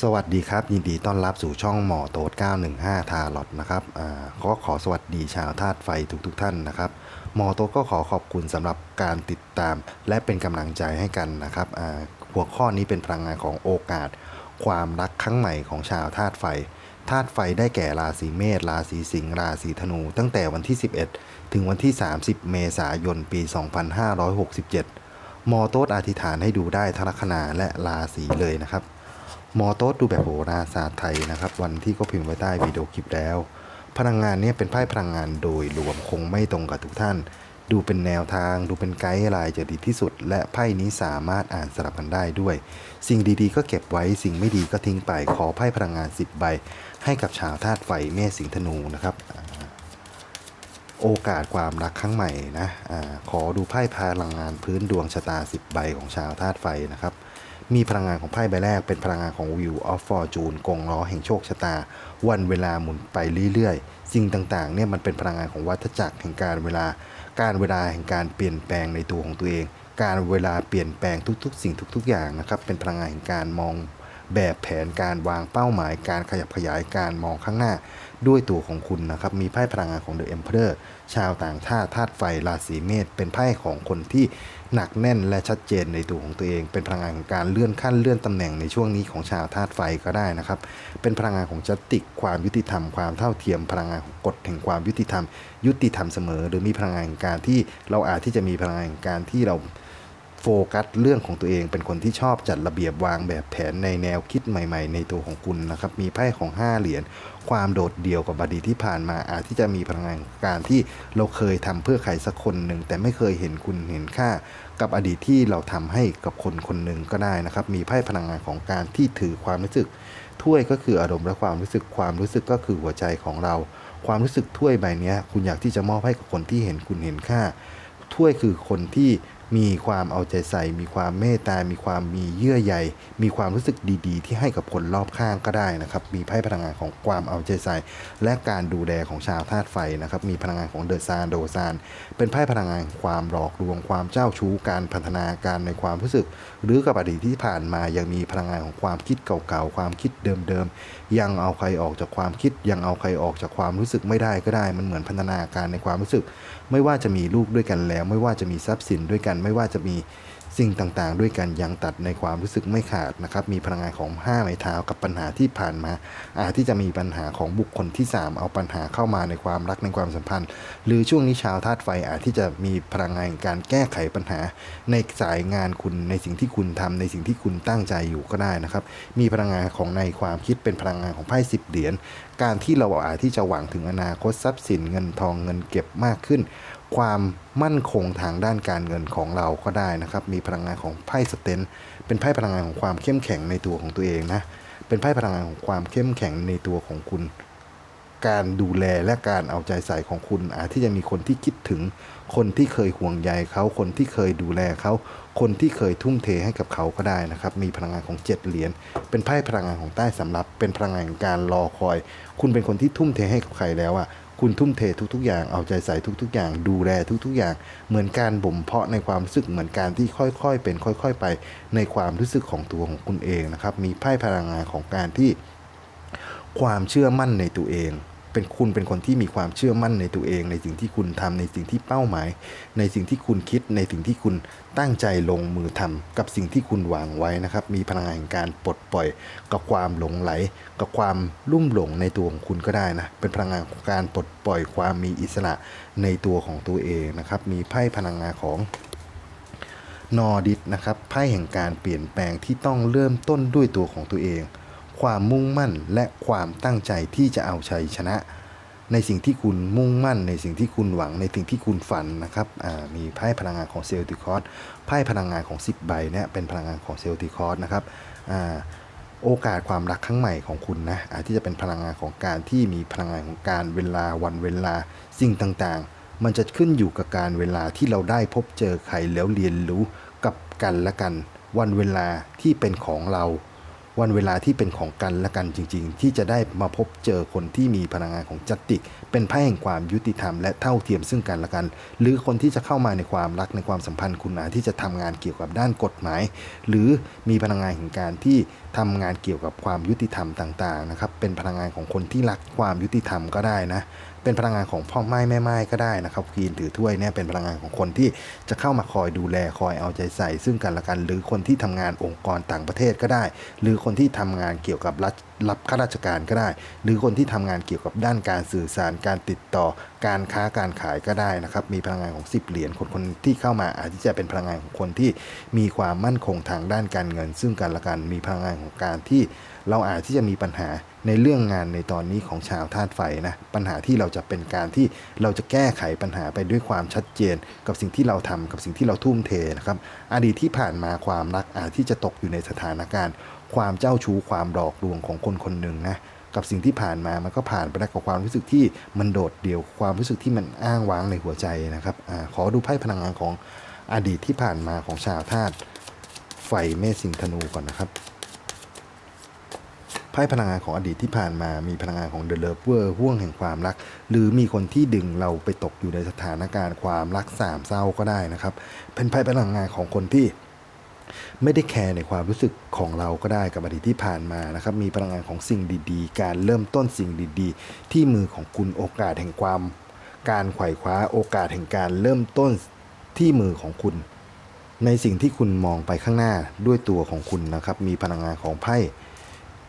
สวัสดีครับ ยินดีต้อนรับสู่ช่องหมอโต๊ด915 ทาร์ลอตนะครับอ่าก็ขอสวัสดีชาวธาตุไฟทุกๆทท่านนะครับ หมอโต๊ดก็ขอขอบคุณสำหรับการติดตาม และเป็นกำลังใจให้กันนะครับหัวข้อนี้เป็นพลังงานของโอกาส ความรักครั้งใหม่ของชาวธาตุไฟธาตุไฟได้แก่ราศีเมษราศีสิงห์ราศีธนู ตั้งแต่วันที่ 11 ถึงวันที่ 30 เมษายนปี 2567มอโต๊ดอธิษฐานให้ดูได้ทลัคนาและราศีเลยนะครับ มอโต๊ดดูแบบโหราศาสตร์ไทยนะครับ วันที่ก็พิมพ์ไว้ใต้วิดีโอคลิปแล้ว พลังงานเนี้เป็นไพ่พลังงานโดยรวมคงไม่ตรงกับทุกท่าน ดูเป็นแนวทาง ดูเป็นไกด์ไลน์จะดีที่สุด และไพ่นี้สามารถอ่านสลับกันได้ด้วย สิ่งดีๆ ก็เก็บไว้สิ่งไม่ดีก็ทิ้งไปขอไพ่พลังงาน10ใบ ให้กับชาวธาตุไฟเมษสิงธนูนะครับโอกาสความรักครั้งใหม่นะอาขอดูไพ่พลังงานพื้นดวงชะตา 10 ใบของชาวธาตุไฟนะครับ มีพลังงานของไพ่ใบแรก เป็นพลังงานของ Wheel of Fortune กงล้อแห่งโชคชะตา วันเวลาหมุนไปเรื่อยๆ สิ่งต่างๆเนี่ยมันเป็นพลังงานของวัฏจักรแห่งการเวลา การเวลาแห่งการเปลี่ยนแปลงในตัวของตัวเอง การเวลาเปลี่ยนแปลงทุกๆ สิ่งทุก ๆ อย่างนะครับเป็นพลังงานแห่งการมองแบบแผนการวางเป้าหมายการขยับขยายการมองข้างหน้า ด้วยตัวของคุณนะครับ มีไพ่พลังงานของ The Emperor ชาวต่างชาติธาตุไฟราศีเมษเป็นไพ่ของคนที่ หนักแน่นและชัดเจนในตัวของตัวเอง เป็นพลังงานของการเลื่อนขั้นเลื่อนตำแหน่งในช่วงนี้ของชาวธาตุไฟก็ได้นะครับ เป็นพลังงานของจติกความยุติธรรมความเท่าเทียมพลังงานของกฎแห่งความยุติธรรม ยุติธรรมเสมอ หรือมีพลังงานการที่เราอาจที่จะมีพลังงานการที่เรา โฟกัสเรื่องของตัวเองเป็นคนที่ชอบจัดระเบียบวางแบบแผนในแนวคิดใหม่ ๆ ในตัวของคุณนะครับ มีไพ่ของ 5 เหรียญความโดดเดี่ยวกับอดีตที่ผ่านมาอาจที่จะมีพลังงานการที่เราเคยทำเพื่อใครสักคนหนึ่งแต่ไม่เคยเห็นคุณเห็นค่า กับอดีตที่เราทำให้กับคนคนหนึ่งก็ได้นะครับ มีไพ่พลังงานของการที่ถือความรู้สึกถ้วยก็คืออารมณ์และความรู้สึกความรู้สึกก็คือหัวใจของเรา ความรู้สึกถ้วยใบนี้คุณอยากที่จะมอบให้กับคนที่เห็นคุณเห็นค่าถ้วยคือคนที่ มีความเอาใจใส่ มีความเมตตา มีความมีเยื่อใยมีความรู้สึกดีๆ ที่ให้กับคนรอบข้างก็ได้นะครับ มีไพ่พลังงานของความเอาใจใส่ และการดูแลของชาวธาตุไฟนะครับ มีพลังงานของเดอะซานโดซาน เป็นไพ่พลังงานความหลอกลวงความเจ้าชู้การพัฒนาการในความรู้สึก หรือกับอดีตที่ผ่านมายังมีพลังงานของความคิดเก่าๆความคิดเดิมๆยังเอาใครออกจากความคิด ยังเอาใครออกจากความรู้สึกไม่ได้ก็ได้มันเหมือนพัฒนาการในความรู้สึก ไม่ว่าจะมีลูกด้วยกันแล้ว ไม่ว่าจะมีทรัพย์สินด้วยกัน ไม่ว่าจะมี สิ่งต่างๆ ด้วยกันยังตัดในความรู้สึกไม่ขาดนะครับ มีพลังงานของห้าไม้เท้ากับปัญหาที่ผ่านมา อาจที่จะมีปัญหาของบุคคลที่ 3 เอาปัญหาเข้ามาในความรักในความสัมพันธ์ หรือช่วงนี้ชาวธาตุไฟอาจที่จะมีพลังงานการแก้ไขปัญหา ในสายงานคุณในสิ่งที่คุณทำในสิ่งที่คุณตั้งใจอยู่ก็ได้นะครับ มีพลังงานของในความคิดเป็นพลังงานของไพ่สิบเหรียญการที่เราอาจที่จะหวังถึงอนาคตทรัพย์สินเงินทองเงินเก็บมากขึ้น ความมั่นคงทางด้านการเงินของเราก็ได้นะครับ มีพลังงานของไพ่สเตนเป็นไพ่พลังงานของความเข้มแข็งในตัวของตัวเองนะ เป็นไพ่พลังงานของความเข้มแข็งในตัวของคุณ การดูแลและการเอาใจใส่ของคุณ อาจที่จะมีคนที่คิดถึง คนที่เคยห่วงใยเขา คนที่เคยดูแลเขา คนที่เคยทุ่มเทให้กับเขาก็ได้นะครับ มีพลังงานของเจ็ดเหรียญ เป็นไพ่พลังงานของใต้สำรับ เป็นพลังงานการรอคอย คุณเป็นคนที่ทุ่มเทให้กับใครแล้วอะ คุณทุ่มเททุกๆ อย่าง เอาใจใส่ทุกๆ อย่าง ดูแลทุกๆ อย่าง เหมือนการบ่มเพาะในความรู้สึกเหมือนการที่ค่อยๆ เป็นค่อยๆ ไปในความรู้สึกของตัวของคุณเองนะครับ มีไพ่พลังงานของการที่ความเชื่อมั่นในตัวเอง เป็นคุณเป็นคนที่มีความเชื่อมั่นในตัวเอง ในสิ่งที่คุณทำในสิ่งที่เป้าหมาย ในสิ่งที่คุณคิดในสิ่งที่คุณตั้งใจลงมือทำกับสิ่งที่คุณวางไว้นะครับ มีพลังงานแห่งการปลดปล่อย กับความหลงไหล กับความลุ่มหลงในตัวของคุณก็ได้นะเป็นพลังงานของการปลดปล่อยความมีอิสระในตัวของตัวเองนะครับมีไพ่พลังงานของนอร์ดิสนะครับไพ่แห่งการเปลี่ยนแปลงที่ต้องเริ่มต้นด้วยตัวของตัวเอง ความมุ่งมั่นและความตั้งใจที่จะเอาชัยชนะ ในสิ่งที่คุณมุ่งมั่น ในสิ่งที่คุณหวัง ในสิ่งที่คุณฝันนะครับมีไพ่พลังงานของเซลติคอสไพ่พลังงานของ 10 ใบเนี่ยเป็นพลังงานของเซลติคอสนะครับอโอกาสความรักครั้งใหม่ของคุณนะที่จะเป็นพลังงานของการที่มีพลังงานของการเวลาวันเวลาสิ่งต่างๆ มันจะขึ้นอยู่กับการเวลาที่เราได้พบเจอใครแล้วเรียนรู้กับกันและกัน วันเวลาที่เป็นของเรา วันเวลาที่เป็นของกันและกันจริง ๆ ที่จะได้มาพบเจอคนที่มีพลังงานของจัตติเป็นไพ่แห่งความยุติธรรมและเท่าเทียมซึ่งกันและกัน หรือคนที่จะเข้ามาในความรักในความสัมพันธ์คุณอาจที่จะทำงานเกี่ยวกับด้านกฎหมาย หรือมีพลังงานแห่งการที่ทำงานเกี่ยวกับความยุติธรรมต่างๆนะครับเป็นพลังงานของคนที่รักความยุติธรรมก็ได้นะ เป็นพลังงานของพ่อไม้แม่ไม้ก็ได้นะครับควีนถือถ้วยเนี่ยเป็นพลังงานของคนที่จะเข้ามาคอยดูแลคอยเอาใจใส่ ซึ่งกันและกัน หรือคนที่ทำงานองค์กรต่างประเทศก็ได้ หรือคนที่ทำงานเกี่ยวกับรัฐรับข้าราชการก็ได้ หรือคนที่ทำงานเกี่ยวกับด้านการสื่อสารการติดต่อการค้าการขายก็ได้นะครับ มีพลังงานของ 10 เหรียญคนคนที่เข้ามาอาจจะเป็นพลังงานของคนที่มีความมั่นคงทางด้านการเงิน ซึ่งกันและกันมีพลังงานของการที่ เราอาจที่จะมีปัญหาในเรื่องงานในตอนนี้ของชาวธาตุไฟนะปัญหาที่เราจะเป็นการที่เราจะแก้ไขปัญหาไปด้วยความชัดเจน กับสิ่งที่เราทำกับสิ่งที่เราทุ่มเทนะครับอดีตที่ผ่านมาความรักอาจที่จะตกอยู่ในสถานการณ์ ความเจ้าชู้ความหลอกลวงของคนคนหนึ่งนะกับสิ่งที่ผ่านมามันก็ผ่านไปได้กับความรู้สึกที่มันโดดเดี่ยวความรู้สึกที่มันอ้างว้างในหัวใจนะครับอขอดูไพ่พลังงานของอดีตที่ผ่านมาของชาวธาตุไฟเมษสิงธนูก่อนนะครับ ไพ่พลังงานของอดีตที่ผ่านมามีพลังงานของเด e เลิฟเวอร์ห่วงแห่งความรัก หรือมีคนที่ดึงเราไปตกอยู่ในสถานการณ์ความรักสามเศร้าก็ได้นะครับ เป็นไพ่พลังงานของคนที่ไม่ได้แคร์ในความรู้สึกของเราก็ได้กับอดีตที่ผ่านมานะครับมีพลังงานของสิ่งดีๆ การเริ่มต้นสิ่งดีๆ ที่มือของคุณโอกาสแห่งความ การไขว่คว้าโอกาสแห่งการเริ่มต้นที่มือของคุณ ในสิ่งที่คุณมองไปข้างหน้าด้วยตัวของคุณนะครับมีพลังงานของไพ่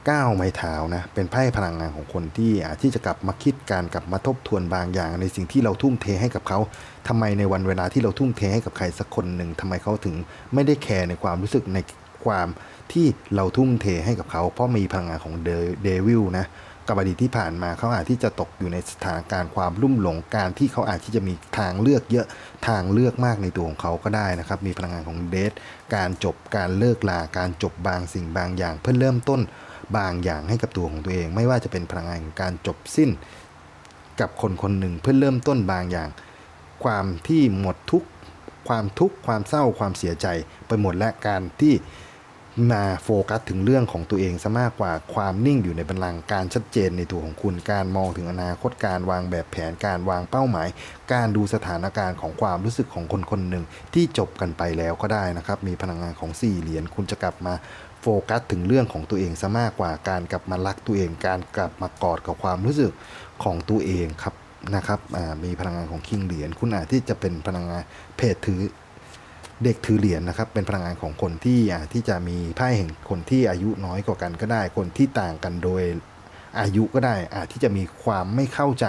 ก้าวไม้เท้านะเป็นไพ่พลังงานของคนที่อาจที่จะกลับมาคิดการกลับมาทบทวนบางอย่าง ในสิ่งที่เราทุ่มเทให้กับเขาทำไมในวันเวลาที่เราทุ่มเทให้กับใครสักคนหนึ่งทำไมเขาถึงไม่ได้แคร์ในความรู้สึกในความที่เราทุ่มเทให้กับเขา เพราะมีพลังงานของเดวิลนะกับอดีตที่ผ่านมาเขาอาจที่จะตกอยู่ในสถานการณ์ความลุ่มหลงการที่เขาอาจที่จะมีทางเลือกเยอะทางเลือกมากในตัวของเขาก็ได้นะครับ มีพลังงานของเดทการจบการเลิกลาการจบบางสิ่งบางอย่างเพื่อเริ่มต้น บางอย่างให้กับตัวของตัวเอง ไม่ว่าจะเป็นพลังงานการจบสิ้นกับคนคนหนึ่งเพื่อเริ่มต้นบางอย่าง ความที่หมดทุกความทุกข์ความเศร้าความเสียใจไปหมดและการที่ มาโฟกัสถึงเรื่องของตัวเองซะมากกว่าความนิ่งอยู่ในบัลลังก์การชัดเจนในตัวของคุณ การมองถึงอนาคตการวางแบบแผนการวางเป้าหมาย การดูสถานการณ์ของความรู้สึกของคนคนหนึ่งที่จบกันไปแล้วก็ได้นะครับ มีพลังงานของสี่เหรียญคุณจะกลับมาโฟกัสถึงเรื่องของตัวเองซะมากกว่าการกลับมารักตัวเอง การกลับมากอดกับความรู้สึกของตัวเองครับนะครับมีพลังงานของคิงเหรียญคุณอาจที่จะเป็นพลังงานเพจถือ เด็กถือเหรียญนะครับ เป็นพลังงานของคนที่อ่าที่จะมีไพ่แห่งคนที่อายุน้อยกว่ากันก็ได้ คนที่ต่างกันโดยอายุก็ได้อาจที่จะมีความไม่เข้าใจ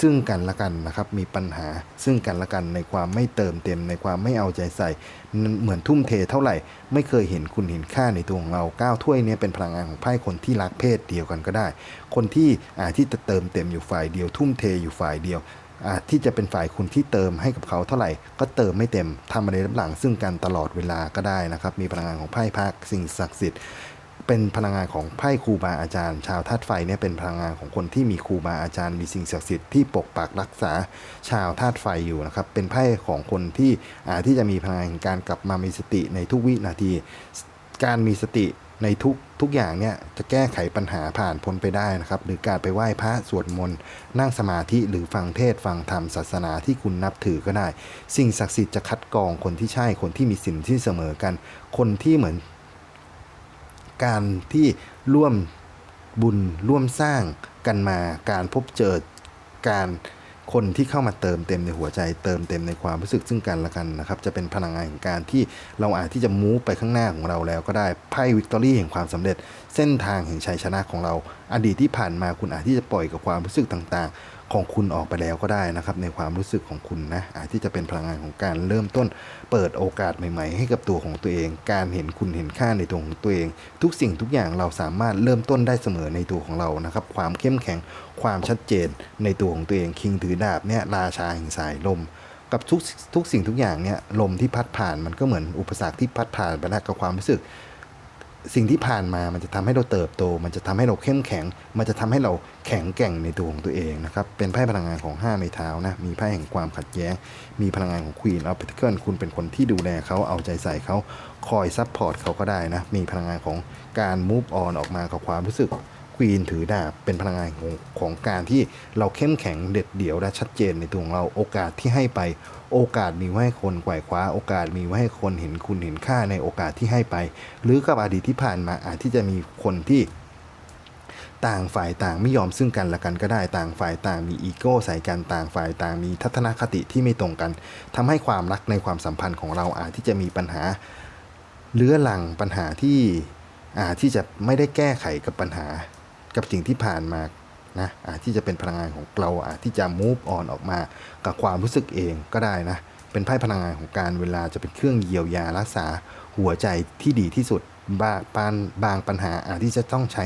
ซึ่งกันและกันนะครับ มีปัญหาซึ่งกันและกันในความไม่เติมเต็มในความไม่เอาใจใส่ เหมือนทุ่มเทเท่าไหร่ ไม่เคยเห็นคุณเห็นค่าในตัวของเราก้าวถ้วยเนี้เป็นพลังงานของไพ่คนที่รักเพศเดียวกันก็ได้ คนที่อาจที่จะเติมเต็มอยู่ฝ่ายเดียว ทุ่มเทอยู่ฝ่ายเดียว ที่จะเป็นฝ่ายคุณที่เติมให้กับเขาเท่าไหร่ ก็เติมไม่เต็มทำอะไรรับหลังซึ่งกันตลอดเวลาก็ได้นะครับ มีพลังงานของไพ่พักสิ่งศักดิ์สิทธิ์เป็นพลังงานของไพ่ครูบาอาจารย์ ชาวธาตุไฟเนี่ยเป็นพลังงานของคนที่มีครูบาอาจารย์ มีสิ่งศักดิ์สิทธิ์ที่ปกปักรักษาชาวธาตุไฟอยู่นะครับ เป็นไพ่ของคนที่อาที่จะมีพลังงานแห่งการกลับมามีสติในทุกวินาที การมีสติ ในทุกทุกอย่างเนี่ยจะแก้ไขปัญหาผ่านพ้นไปได้นะครับ หรือการไปไหว้พระสวดมนต์นั่งสมาธิหรือฟังเทศฟังธรรมศาสนาที่คุณนับถือก็ได้ สิ่งศักดิ์สิทธิ์จะคัดกรองคนที่ใช่คนที่มีสินที่เสมอกัน คนที่เหมือน การที่ร่วมบุญร่วมสร้างกันมาการพบเจอการ คนที่เข้ามาเติมเต็มในหัวใจ เติมเต็มในความรู้สึกซึ่งกันและกันนะครับจะเป็นพลังงานแห่งการที่เราอาจที่จะมูฟไปข้างหน้าของเราแล้วก็ได้ไพ่วิกตอรี่แห่งความสำเร็จ เส้นทางแห่งชัยชนะของเรา อดีตที่ผ่านมาคุณอาจที่จะปล่อยกับความรู้สึกต่างๆ ของคุณออกไปแล้วก็ได้นะครับ ในความรู้สึกของคุณนะอาจที่จะเป็นพลังงานของการเริ่มต้น เปิดโอกาสใหม่ ๆ ให้กับตัวของตัวเอง การเห็นคุณเห็นค่าในตัวของตัวเอง ทุกสิ่งทุกอย่างเราสามารถเริ่มต้นได้เสมอในตัวของเรานะครับ ความเข้มแข็งความชัดเจนในตัวของตัวเองคิงถือดาบเนี่ยราชาแห่งสายลมกับทุกทุกสิ่งทุกอย่างเนี่ยลมที่พัดผ่านมันก็เหมือนอุปสรรคที่พัดผ่านไปแล้วกับความรู้สึก สิ่งที่ผ่านมามันจะทำให้เราเติบโต มันจะทำให้เราเข้มแข็ง มันจะทำให้เราแข็งแกร่งในตัวของตัวเองนะครับ เป็นไพ่พลังงานของ 5 ไม้เท้านะ มีไพ่แห่งความขัดแย้ง มีพลังงานของ Queen of Pentacles คุณเป็นคนที่ดูแลเขาเอาใจใส่เขา คอยซัพพอร์ตเขาก็ได้นะ มีพลังงานของการ move on ออกมากับความรู้สึกควีนถือดาบเป็นพลังงานของของการที่เราเข้มแข็งเด็ดเดี่ยวและชัดเจนในตัวของเราโอกาสที่ให้ไป โอกาสมีไว้ให้คนไขว่คว้าโอกาสมีไว้ให้คนเห็นคุณเห็นค่าในโอกาสที่ให้ไป หรือกับอดีตที่ผ่านมาอาจที่จะมีคนที่ต่างฝ่ายต่างไม่ยอมซึ่งกันและกันก็ได้ต่างฝ่ายต่างมีอีโก้ใส่กันต่างฝ่ายต่างมีทัศนคติที่ไม่ตรงกันทำให้ความรักในความสัมพันธ์ของเราอาจที่จะมีปัญหาเลื้อรังปัญหาที่อาจที่จะไม่ได้แก้ไขกับปัญหากับสิ่งที่ผ่านมา นะที่จะเป็นพลังงานของเราที่จะ move on ออกมากับความรู้สึกเองก็ได้นะเป็นไพ่พลังงานของการเวลาจะเป็นเครื่องเยียวยารักษาหัวใจที่ดีที่สุดบางบางบางปัญหาอาจที่จะต้องใช้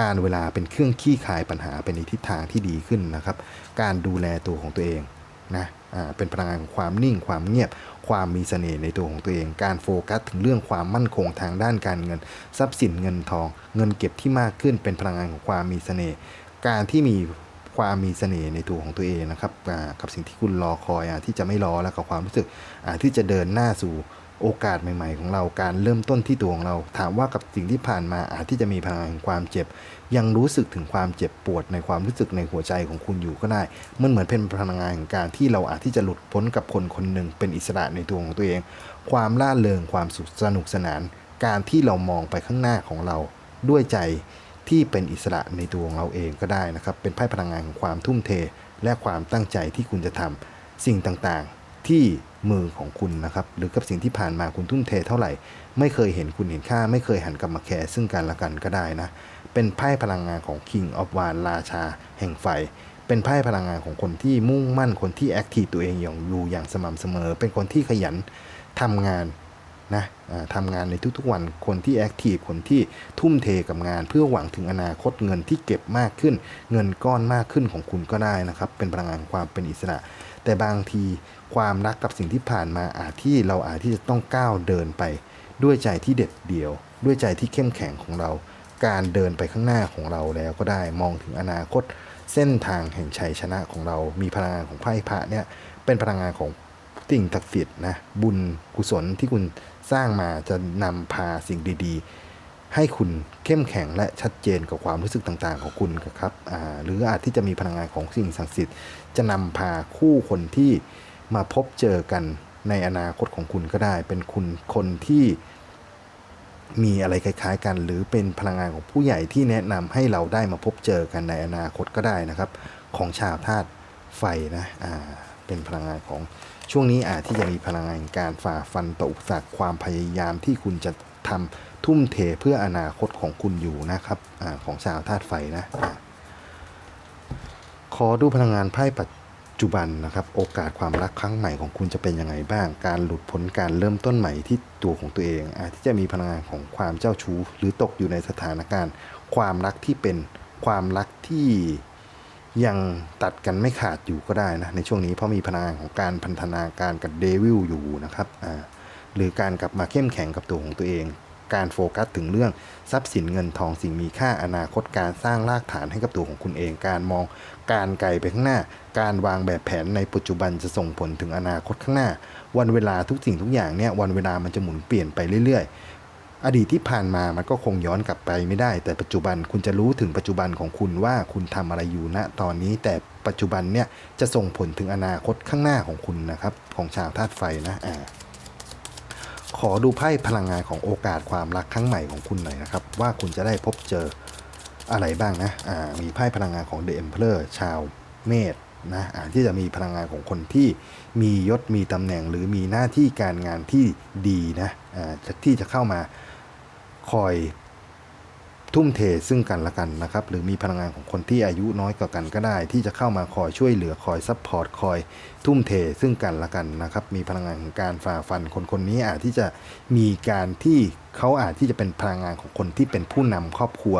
การเวลาเป็นเครื่องขี้คายปัญหาเป็นในทิศทางที่ดีขึ้นนะครับ การดูแลตัวของตัวเองนะเป็นพลังงานของความนิ่งความเงียบ ความมีเสน่ห์ในตัวของตัวเอง การโฟกัสถึงเรื่องความมั่นคงทางด้านการเงิน ทรัพย์สินเงินทอง เงินเก็บที่มากขึ้นเป็นพลังงานของความมีเสน่ห์ การที่มีความมีเสน่ห์ในตัวของตัวเองนะครับกับสิ่งที่คุณรอคอยอที่จะไม่รอแล้วกับความรู้สึกที่จะเดินหน้าสู่โอกาสใหม่ ๆ ของเราการเริ่มต้นที่ตัวของเรา ถามว่ากับสิ่งที่ผ่านมาอาจที่จะมีพลังงานของความเจ็บ ยังรู้สึกถึงความเจ็บปวดในความรู้สึกในหัวใจของคุณอยู่ก็ได้ มันเหมือนเป็นพลังงานของการที่เราอาจที่จะหลุดพ้นกับคนคนหนึ่งเป็นอิสระในตัวของตัวเอง ความล่าเริงความสุขสนุกสนาน การที่เรามองไปข้างหน้าของเราด้วยใจ ที่เป็นอิสระในตัวของเราเองก็ได้นะครับ เป็นไพ่พลังงานของความทุ่มเท และความตั้งใจที่คุณจะทำสิ่งต่างๆ ที่มือของคุณนะครับ หรือกับสิ่งที่ผ่านมาคุณทุ่มเทเท่าไหร่ ไม่เคยเห็นคุณเห็นค่า ไม่เคยหันกลับมาแคร์ซึ่งกันและกันก็ได้นะ เป็นไพ่พลังงานของ King of w a n ราชา แห่งไฟ เป็นไพ่พลังงานของคนที่มุ่งมั่นคนที่แอคทีฟตัวเองอย่างอยู่อย่างสม่ำเสมอ เป็นคนที่ขยันทำงาน นะทำงานในทุกๆวันคนที่แอคทีฟคนที่ทุ่มเทกับงาน เพื่อหวังถึงอนาคตเงินที่เก็บมากขึ้น เงินก้อนมากขึ้นของคุณก็ได้นะครับ เป็นพลังงานความเป็นอิสระ แต่บางทีความรักกับสิ่งที่ผ่านมาอาจที่เราอาจที่จะต้องก้าวเดินไป ด้วยใจที่เด็ดเดี่ยว ด้วยใจที่เข้มแข็งของเรา การเดินไปข้างหน้าของเราแล้วก็ได้มองถึงอนาคต เส้นทางแห่งชัยชนะของเรา มีพลังงานของไพ่พระเนี่ยเป็นพลังงานของสิ่งศักดิ์สิทธิ์นะบุญกุศลที่คุณ สร้างมาจะนำพาสิ่งดีๆ ให้คุณเข้มแข็งและชัดเจนกับความรู้สึกต่างๆ ของคุณครับหรืออาจที่จะมีพลังงานของสิ่งศักดิ์สิทธิ์จะนำพาคู่คนที่มาพบเจอกันในอนาคตของคุณก็ได้ เป็นคุณคนที่มีอะไรคล้ายๆ กัน หรือเป็นพลังงานของผู้ใหญ่ที่แนะนำให้เราได้มาพบเจอกันในอนาคตก็ได้นะครับ ของชาวธาตุไฟนะอ่าเป็นพลังงานของ ช่วงนี้อาจที่จะมีพลังงานการฝ่าฟันต่ออุปสรรคความพยายามที่คุณจะทำทุ่มเทเพื่ออนาคตของคุณอยู่นะครับอของชาวธาตุไฟนะอ่าขอดูพลังงานไพ่ปัจจุบันนะครับ โอกาสความรักครั้งใหม่ของคุณจะเป็นยังไงบ้าง การหลุดพ้นการเริ่มต้นใหม่ที่ตัวของตัวเอง อาจที่จะมีพลังงานของความเจ้าชู้ หรือตกอยู่ในสถานการณ์ ความรักที่เป็นความรักที่ ยังตัดกันไม่ขาดอยู่ก็ได้นะในช่วงนี้เพราะมีพลังงานของการพันธนาการกับเดวิลอยู่นะครับหรือการกลับมาเข้มแข็งกับตัวของตัวเอง การโฟกัสถึงเรื่องทรัพย์สินเงินทองสิ่งมีค่าอนาคตการสร้างรากฐานให้กับตัวของคุณเอง การมองการไกลไปข้างหน้า การวางแบบแผนในปัจจุบันจะส่งผลถึงอนาคตข้างหน้า วันเวลาทุกสิ่งทุกอย่างเนี่ยวันเวลามันจะหมุนเปลี่ยนไปเรื่อยๆ อดีตที่ผ่านมามันก็คงย้อนกลับไปไม่ได้ แต่ปัจจุบันคุณจะรู้ถึงปัจจุบันของคุณว่าคุณทำอะไรอยู่ณตอนนี้ แต่ปัจจุบันเนี่ยจะส่งผลถึงอนาคตข้างหน้าของคุณนะครับ ของชาวธาตุไฟนะอ่าขอดูไพ่พลังงานของโอกาสความรักครั้งใหม่ของคุณหน่อยนะครับ ว่าคุณจะได้พบเจออะไรบ้างนะอ่ามีไพ่พลังงานของ The Emperor ชาวเมษนะอ่าที่จะมีพลังงานของคนที่มียศมีตำแหน่งหรือมีหน้าที่การงานที่ดีนะอ่าจะที่จะเข้ามา คอยทุ่มเทซึ่งกันและกันนะครับ หรือมีพลังงานของคนที่อายุน้อยกว่ากันก็ได้ ที่จะเข้ามาคอยช่วยเหลือคอยซัพพอร์ตคอยทุ่มเทซึ่งกันและกันนะครับ มีพลังงานของการฝ่าฟันคนคนนี้อาจที่จะมีการที่เขาอาจที่จะเป็นพลังงานของคนที่เป็นผู้นำครอบครัว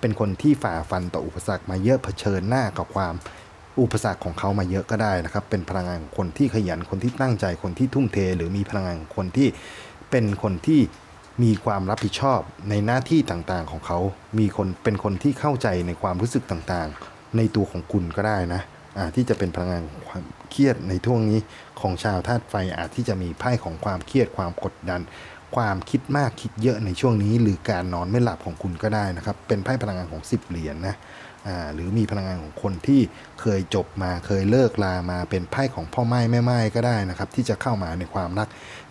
เป็นคนที่ฝ่าฟันต่ออุปสรรคมาเยอะเผชิญหน้ากับความอุปสรรคของเขามาเยอะก็ได้นะครับ เป็นพลังงานของคนที่ขยันคนที่ตั้งใจคนที่ทุ่มเท หรือมีพลังงานของคนที่เป็นคนที่ มีความรับผิดชอบในหน้าที่ต่างๆของเขา มีคนเป็นคนที่เข้าใจในความรู้สึกต่างๆ ในตัวของคุณก็ได้นะอ่าที่จะเป็นพลังงานของความเครียดในช่วงนี้ของชาวธาตุไฟอาจที่จะมีไพ่ของความเครียดความกดดัน ความคิดมากคิดเยอะในช่วงนี้ หรือการนอนไม่หลับของคุณก็ได้นะครับ เป็นไพ่พลังงานของ 10 เหรียญนะ หรือมีพลังงานของคนที่เคยจบมาเคยเลิกลามาเป็นไพ่ของพ่อไม้แม่ไม้ก็ได้นะครับ ที่จะเข้ามาในความรัก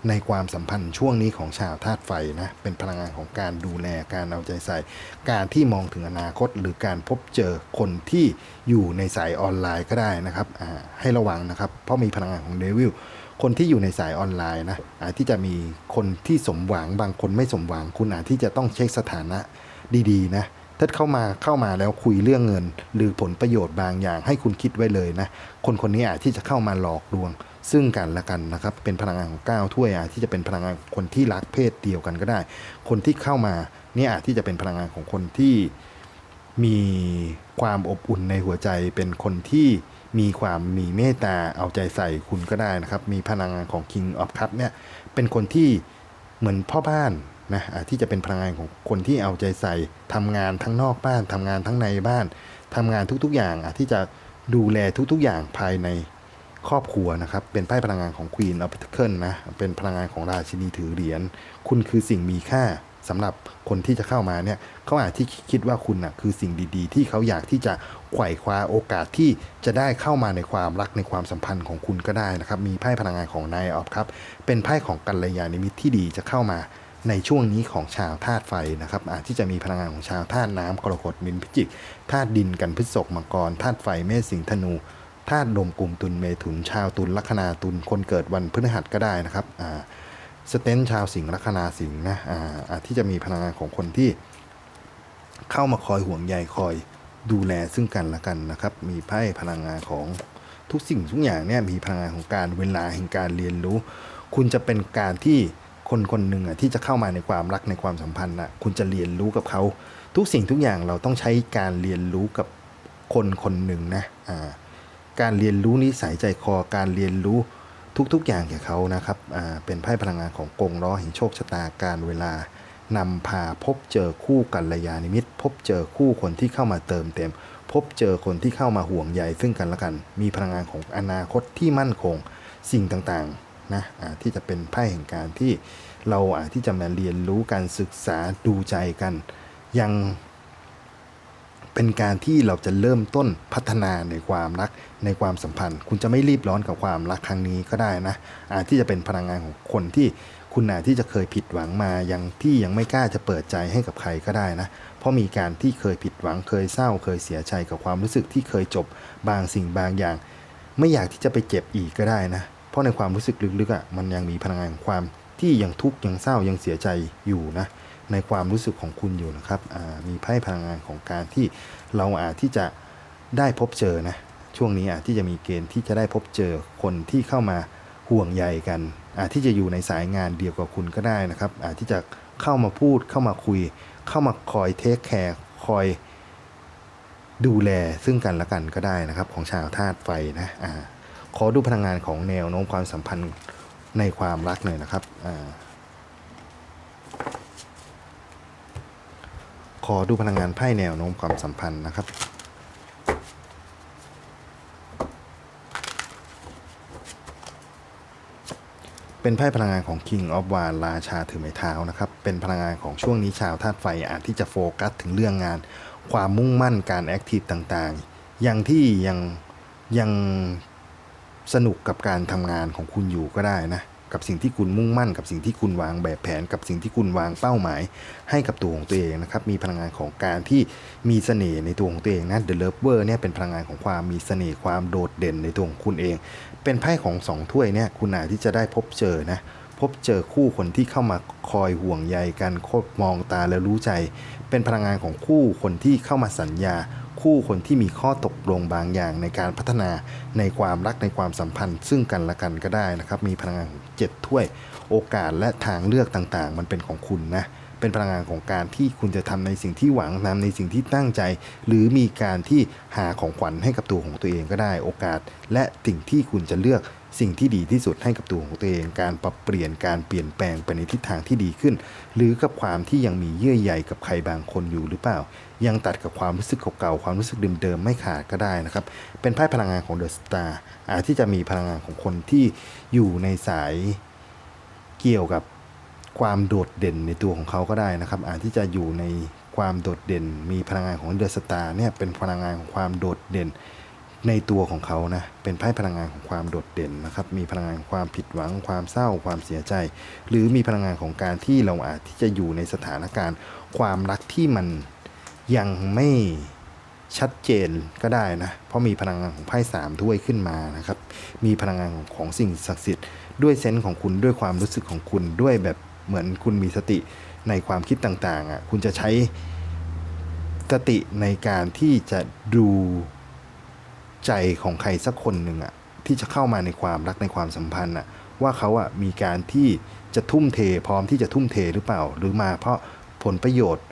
ในความสัมพันธ์ช่วงนี้ของชาวธาตุไฟนะเป็นพลังงานของการดูแลการเอาใจใส่ การที่มองถึงอนาคต หรือการพบเจอคนที่อยู่ในสายออนไลน์ก็ได้นะครับอ่าให้ระวังนะครับ เพราะมีพลังงานของเดวิลคนที่อยู่ในสายออนไลน์นะอาจที่จะมีคนที่สมหวังบางคนไม่สมหวังคุณอาจที่จะต้องเช็คสถานะดีๆนะ ถ้าเข้ามาเข้ามาแล้วคุยเรื่องเงิน หรือผลประโยชน์บางอย่าง ให้คุณคิดไว้เลยนะ คนคนนี้อาจที่จะเข้ามาหลอกลวง ซึ่งกันและกันนะครับ เป็นพลังงานของก้าวถ้วยอาจที่จะเป็นพลังงานคนที่รักเพศเดียวกันก็ได้ คนที่เข้ามาเนี่ยอาจที่จะเป็นพลังงานของคนที่มีความอบอุ่นในหัวใจ เป็นคนที่มีความมีเมตตาเอาใจใส่คุณก็ได้นะครับ มีพลังงานของ King of Cup เนี่ยเป็นคนที่เหมือนพ่อบ้าน นะที่จะเป็นพลังงานของคนที่เอาใจใส่ทำงานทั้งนอกบ้านทำงานทั้งในบ้านทำงานทุกๆอย่างที่จะดูแลทุกๆอย่างภายในครอบครัวนะครับ เป็นไพ่พลังงานของ Queen of Pentacles นะ เป็นพลังงานของราชินีถือเหรียญ คุณคือสิ่งมีค่าสำหรับคนที่จะเข้ามาเนี่ยเขาอาจที่คิดว่าคุณน่ะคือสิ่งดีๆ ที่เขาอยากที่จะไขว่คว้าโอกาสที่จะได้เข้ามาในความรักในความสัมพันธ์ของคุณก็ได้นะครับ มีไพ่พลังงานของนายออฟครับ เป็นไพ่ของกัลยาณมิตรที่ดีจะเข้ามา ในช่วงนี้ของชาวธาตุไฟนะครับอาจที่จะมีพลังงานของชาวธาตุน้ำกรกฎมินพิจิกธาตุดินกันพฤษภมังกรธาตุไฟเมษสิงห์ธนูธาตุลมกลุ่มตุลเมถุนชาวตุลลัคนาตุลคนเกิดวันพฤหัสก็ได้นะครับอ่าสเตนชาวสิงห์ลัคนาสิงห์นะอ่าอาจที่จะมีพลังงานของคนที่ เข้ามาคอยห่วงใยคอยดูแลซึ่งกันและกันนะครับ มีไพ่พลังงานของทุกสิ่งทุกอย่างเนี่ยมีพลังงานของการเวลาแห่งการเรียนรู้ คุณจะเป็นการที่ คนคนหนึ่งอะที่จะเข้ามาในความรักในความสัมพันธ์อะคุณจะเรียนรู้กับเขา ทุกสิ่งทุกอย่างเราต้องใช้การเรียนรู้กับคนคนหนึ่งนะอ่าการเรียนรู้นิสัยใจคอการเรียนรู้ทุกๆอย่างแก่เขานะครับอ่าเป็นไพ่พลังงานของกงล้อแห่งโชคชะตาการเวลานำพาพบเจอคู่กัลยาณมิตร พบเจอคู่คนที่เข้ามาเติมเต็ม พบเจอคนที่เข้ามาห่วงใยซึ่งกันและกัน มีพลังงานของอนาคตที่มั่นคง สิ่งต่างๆ นะอ่าที่จะเป็นไพ่แห่งการที่เราอาที่จะมาเรียนรู้การศึกษาดูใจกัน ยังเป็นการที่เราจะเริ่มต้นพัฒนาในความรักในความสัมพันธ์ คุณจะไม่รีบร้อนกับความรักครั้งนี้ก็ได้นะอาจที่จะเป็นพลังงานของคนที่คุณอาจที่จะเคยผิดหวังมายังที่ยังไม่กล้าจะเปิดใจให้กับใครก็ได้นะ เพราะมีการที่เคยผิดหวังเคยเศร้าเคยเสียใจกับความรู้สึกที่เคยจบบางสิ่งบางอย่าง ไม่อยากที่จะไปเจ็บอีกก็ได้นะ ราะในความรู้สึกลึกๆอะมันยังมีพลังงานของความที่ยังทุกข์ยังเศร้ายังเสียใจอยู่นะในความรู้สึกของคุณอยู่นะครับมีไพ่พลังงานของการที่เราอาจที่จะได้พบเจอนะช่วงนี้อาจที่จะมีเกณฑ์ที่จะได้พบเจอคนที่เข้ามาห่วงใยกัน อาจที่จะอยู่ในสายงานเดียวกับคุณก็ได้นะครับ อาจที่จะเข้ามาพูดเข้ามาคุย เข้ามาคอยเทคแคร์คอยดูแลซึ่งกันและกันก็ได้นะครับ ของชาวธาตุไฟนะอ่า ขอดูพลังงานของแนวโน้มความสัมพันธ์ในความรักหน่อยนะครับอขอดูพลังงานไพ่แนวโน้มความสัมพันธ์นะครับเป็นไพ่พลังงานของ King of w a n d ราชาถือไม้เท้านะครับ เป็นพลังงานของช่วงนี้ชาวธาตุไฟอาจที่จะโฟกัสถึงเรื่องงาน ความมุ่งมั่นการแอคทีฟต่างๆยังที่ยังยัง สนุกกับการทำงานของคุณอยู่ก็ได้นะ กับสิ่งที่คุณมุ่งมั่น กับสิ่งที่คุณวางแบบแผน กับสิ่งที่คุณวางเป้าหมาย ให้กับตัวของตัวเองนะครับ มีพลังงานของการที่มีเสน่ห์ในตัวของตัวเองนะ The Lover เนี่ยเป็นพลังงานของความมีเสน่ห์ความโดดเด่นในตัวของคุณเอง เป็นไพ่ของสองถ้วยเนี่ยคุณอาจที่จะได้พบเจอนะพบเจอคู่คนที่เข้ามาคอยห่วงใยกันคบมองตาและรู้ใจ เป็นพลังงานของคู่คนที่เข้ามาสัญญา คู่คนที่มีข้อตกลงบางอย่างในการพัฒนาในความรักในความสัมพันธ์ ซึ่งกันและกันก็ได้นะครับมีพลังงานเจ็ดถ้วย โอกาสและทางเลือกต่างๆ มันเป็นของคุณนะเป็นพลังงานของการที่คุณจะทำในสิ่งที่หวังทำในสิ่งที่ตั้งใจ หรือมีการที่หาของขวัญให้กับตัวของตัวเองก็ได้ โอกาส และสิ่งที่คุณจะเลือก สิ่งที่ดีที่สุดให้กับตัวของตัวเอง การปรับเปลี่ยนการเปลี่ยนแปลงไปในทิศทางที่ดีขึ้น หรือกับความที่ยังมีเยื่อใยกับใครบางคนอยู่หรือเปล่า ยังตัดกับความรู้สึกเก่าๆความรู้สึกเดิมๆไม่ขาดก็ได้นะครับ เป็นไพ่พลังงานของเดอะสตาร์อาจที่จะมีพลังงานของคนที่อยู่ในสายเกี่ยวกับความโดดเด่นในตัวของเขาก็ได้นะครับ อาจที่จะอยู่ในความโดดเด่น มีพลังงานของเดอะสตาร์เนี่ยเป็นพลังงานของความโดดเด่น ในตัวของเขานะเป็นไพ่พลังงานของความโดดเด่นนะครับ มีพลังงานความผิดหวัง ความเศร้า ความเสียใจ หรือมีพลังงานของการที่เราอาจที่จะอยู่ในสถานการณ์ ความรักที่มันยังไม่ชัดเจนก็ได้นะ เพราะมีพลังงานของไพ่สามถ้วยขึ้นมานะครับ มีพลังงานของของสิ่งศักดิ์สิทธิ์ด้วยเซนส์ของคุณด้วยความรู้สึกของคุณด้วยแบบเหมือนคุณมีสติในความคิดต่างๆอะคุณจะใช้สติในการที่จะดู ใจของใครสักคนหนึ่งอะที่จะเข้ามาในความรักในความสัมพันธ์อะว่าเขาอะมีการที่จะทุ่มเทพร้อมที่จะทุ่มเทหรือเปล่า หรือมาเพราะผลประโยชน์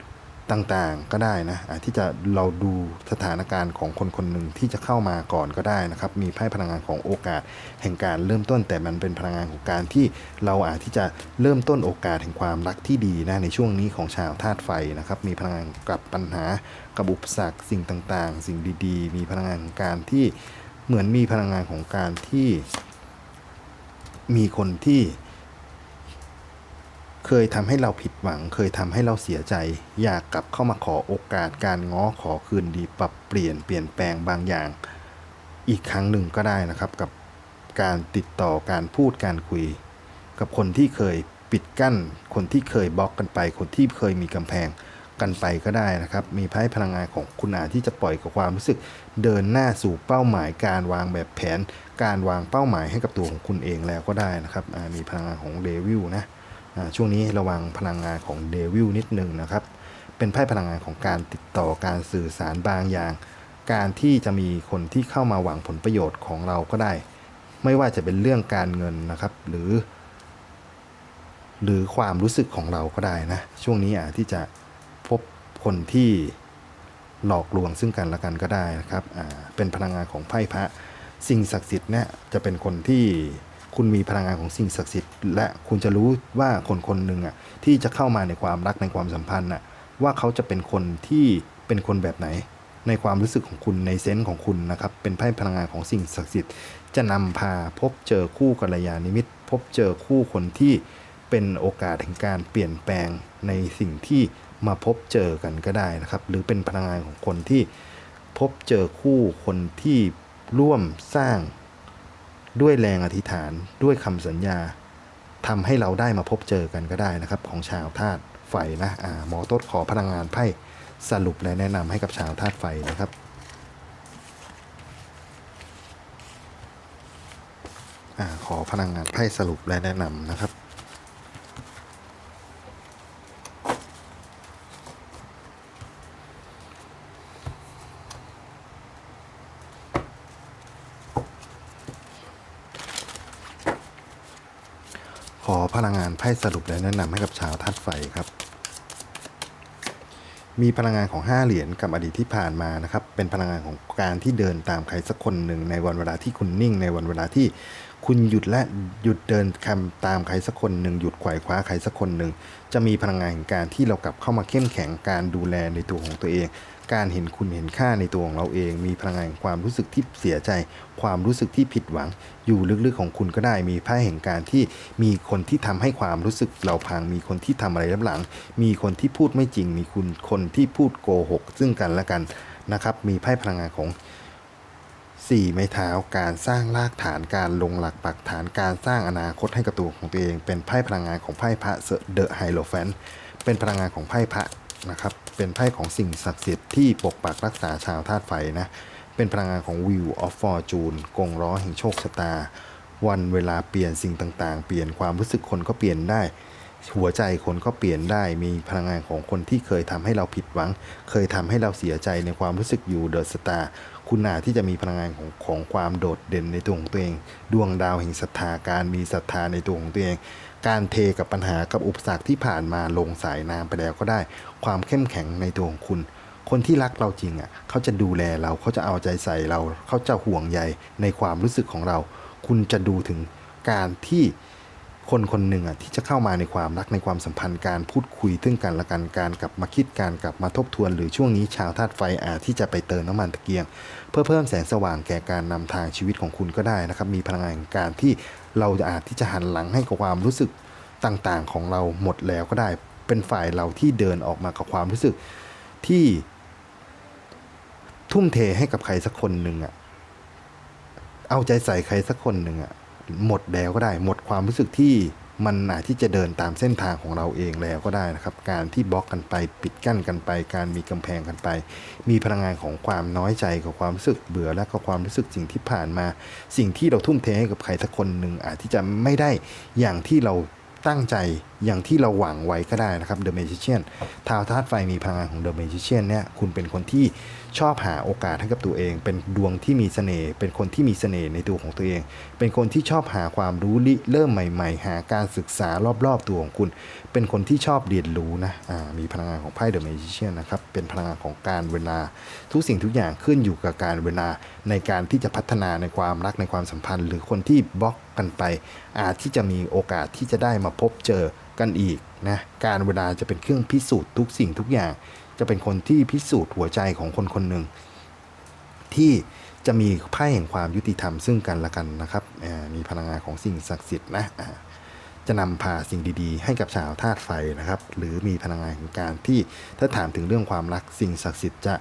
ต่างๆก็ได้นะที่จะเราดูสถานการณ์ของคนคนหนึ่งที่จะเข้ามาก่อนก็ได้นะครับ มีไพ่พลังงานของโอกาสแห่งการเริ่มต้น แต่มันเป็นพลังงานของการที่เราอาจที่จะเริ่มต้นโอกาสแห่งความรักที่ดีนะในช่วงนี้ของชาวธาตุไฟนะครับ มีพลังงานกับปัญหากับอุปสรรคสิ่งต่างๆ สิ่งดีๆ มีพลังงานของการที่เหมือนมีพลังงานของการที่มีคนที่ เคยทำให้เราผิดหวัง เคยทำให้เราเสียใจ อยากกลับเข้ามาขอโอกาสการง้อขอคืนดีปรับเปลี่ยนเปลี่ยนแปลงบางอย่าง อีกครั้งหนึ่งก็ได้นะครับ กับการติดต่อการพูดการคุย กับคนที่เคยปิดกั้น คนที่เคยบล็อกกันไป คนที่เคยมีกำแพงกันไปก็ได้นะครับ มีไพ่พลังงานของคุณอาที่จะปล่อยกับความรู้สึกเดินหน้าสู่เป้าหมายการวางแบบแผน การวางเป้าหมายให้กับตัวของคุณเองแล้วก็ได้นะครับมีพลังงานของเดวิลนะ ช่วงนี้ระวังพลังงานของเดวิลนิดหนึ่งนะครับ เป็นไพ่พลังงานของการติดต่อการสื่อสารบางอย่าง การที่จะมีคนที่เข้ามาหวังผลประโยชน์ของเราก็ได้ ไม่ว่าจะเป็นเรื่องการเงินนะครับ หรือ หรือความรู้สึกของเราก็ได้นะ ช่วงนี้อาจที่จะพบคนที่หลอกลวงซึ่งกันและกันก็ได้นะครับอ่าเป็นพลังงานของไพ่พระ สิ่งศักดิ์สิทธิ์เนี่ยจะเป็นคนที่ คุณมีพลังงานของสิ่งศักดิ์สิทธิ์และคุณจะรู้ว่าคนคนหนึ่งอะที่จะเข้ามาในความรักในความสัมพันธ์อะว่าเขาจะเป็นคนที่เป็นคนแบบไหน ในความรู้สึกของคุณในเซนส์ของคุณนะครับ เป็นไพ่พลังงานของสิ่งศักดิ์สิทธิ์จะนำพาพบเจอคู่กัลยาณมิตร พบเจอคู่คนที่เป็นโอกาสแห่งการเปลี่ยนแปลงในสิ่งที่มาพบเจอกันก็ได้นะครับ หรือเป็นพลังงานของคนที่พบเจอคู่คนที่ร่วมสร้าง ด้วยแรงอธิษฐานด้วยคำสัญญาทำให้เราได้มาพบเจอกันก็ได้นะครับ ของชาวธาตุไฟนะอ่าหมอต้นขอพลังงานไพ่สรุปและแนะนำให้กับชาวธาตุไฟนะครับอาขอพลังงานไพ่สรุปและแนะนำนะครับ ขอพลังงานไพ่ สรุปและแนะนำให้กับชาวธาตุไฟครับ มีพลังงานของ 5 เหรียญกับอดีตที่ผ่านมานะครับ เป็นพลังงานของการที่เดินตามใครสักคนหนึ่งในวันเวลาที่คุณนิ่ง ในวันเวลาที่คุณหยุดและหยุดเดินคำตามใครสักคนหนึ่งหยุดไขว่คว้าใครสักคนหนึ่งจะมีพลังงานแห่งการที่เรากลับเข้ามาเข้มแข็งการดูแลในตัวของตัวเอง การเห็นคุณเห็นค่าในตัวของเราเอง มีพลังงานความรู้สึกที่เสียใจ ความรู้สึกที่ผิดหวัง อยู่ลึกๆของคุณก็ได้ มีไพ่แห่งการที่มีคนที่ทำให้ความรู้สึกเราพัง มีคนที่ทำอะไรรับหลัง มีคนที่พูดไม่จริง มีคุณคนที่พูดโกหก ซึ่งกันและกันนะครับ มีไพ่พลังงานของสี่ไม้เท้าการสร้างรากฐานการลงหลักปักฐานการสร้างอนาคตให้กับตัวของตัวเอง เป็นไพ่พลังงานของไพ่พระเดอะไฮโลแฟนเป็นพลังงานของไพ่พระ นะครับ เป็นไพ่ของสิ่งศักดิ์สิทธิ์ที่ปกปักรักษาชาวธาตุไฟนะ เป็นพลังงานของ Wheel of Fortune กงล้อแห่งโชคชะตา วันเวลาเปลี่ยนสิ่งต่างๆ เปลี่ยนความรู้สึกคนก็เปลี่ยนได้ หัวใจคนก็เปลี่ยนได้ มีพลังงานของคนที่เคยทำให้เราผิดหวัง เคยทำให้เราเสียใจในความรู้สึกอยู่เดอะสตาร์คุณอาจที่จะมีพลังงานของของความโดดเด่นในตัวของตัวเอง ดวงดาวแห่งศรัทธาการมีศรัทธาในตัวของตัวเอง การเทกับปัญหากับอุปสรรคที่ผ่านมาลงสายน้ำไปแล้วก็ได้ ความเข้มแข็งในตัวของคุณ คนที่รักเราจริงอะเขาจะดูแลเราเขาจะเอาใจใส่เรา เขาจะห่วงใยในความรู้สึกของเรา คุณจะดูถึงการที่คนคนหนึ่งอะที่จะเข้ามาในความรักในความสัมพันธ์การพูดคุยซึ่งกันและกันการกลับมาคิดการกลับมาทบทวน หรือช่วงนี้ชาวธาตุไฟอาจที่จะไปเติมน้ำมันตะเกียง เพื่อเพิ่มแสงสว่างแก่การนำทางชีวิตของคุณก็ได้นะครับมีพลังงานการที่ เราจะอาจที่จะหันหลังให้กับความรู้สึกต่างๆ ของเราหมดแล้วก็ได้ เป็นฝ่ายเราที่เดินออกมากับความรู้สึกที่ทุ่มเทให้กับใครสักคนหนึ่งอะเอาใจใส่ใครสักคนหนึ่งอะหมดแล้วก็ได้ หมดความรู้สึกที่ มันอาจที่จะเดินตามเส้นทางของเราเองแล้วก็ได้นะครับ การที่บล็อกกันไปปิดกั้นกันไป การมีกำแพงกันไป มีพลังงานของความน้อยใจกับความรู้สึกเบื่อและก็ความรู้สึกสิ่งที่ผ่านมา สิ่งที่เราทุ่มเทให้กับใครสักคนหนึ่งอาจที่จะไม่ได้อย่างที่เราตั้งใจอย่างที่เราหวังไว้ก็ได้นะครับ The Magician ทาวธาตุไฟมีพลังงานของ The Magician เนี่ยคุณเป็นคนที่ ชอบหาโอกาสให้กับตัวเอง เป็นดวงที่มีเสน่ห์เป็นคนที่มีเสน่ห์ในตัวของตัวเอง เป็นคนที่ชอบหาความรู้ริเริ่มใหม่ ๆ หาการศึกษารอบๆตัวของคุณ เป็นคนที่ชอบเรียนรู้นะมีพลังงานของไพ่ The Magician นะครับเป็นพลังงานของการเวลา ทุกสิ่งทุกอย่างขึ้นอยู่กับการเวลาในการที่จะพัฒนาในความรักในความสัมพันธ์ หรือคนที่บล็อกกันไป อาจที่จะมีโอกาสที่จะได้มาพบเจอกันอีกนะการเวลาจะเป็นเครื่องพิสูจน์ทุกสิ่งทุกอย่าง จะเป็นคนที่พิสูจน์หัวใจของคนคนหนึ่งที่จะมีไพ่แห่งความยุติธรรมซึ่งกันและกันนะครับ มีพลังงานของสิ่งศักดิ์สิทธิ์นะจะนำพาสิ่งดีๆ ให้กับชาวธาตุไฟนะครับ หรือมีพลังงานของการที่ถ้าถามถึงเรื่องความรักสิ่งศักดิ์สิทธิ์จะ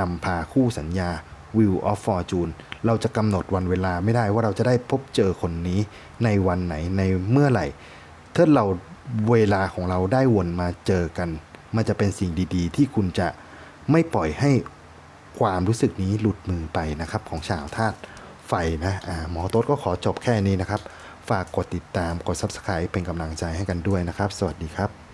นำพาคู่สัญญา Wheel of Fortune เราจะกำหนดวันเวลาไม่ได้ว่าเราจะได้พบเจอคนนี้ในวันไหนในเมื่อไหร่ ถ้าเราเวลาของเราได้วนมาเจอกัน มันจะเป็นสิ่งดีๆ ที่คุณจะไม่ปล่อยให้ความรู้สึกนี้หลุดมือไปนะครับ ของชาวธาตุไฟนะอ่าหมอโต๊ดก็ขอจบแค่นี้นะครับ ฝากกดติดตามกด Subscribe เป็นกำลังใจให้กันด้วยนะครับ สวัสดีครับ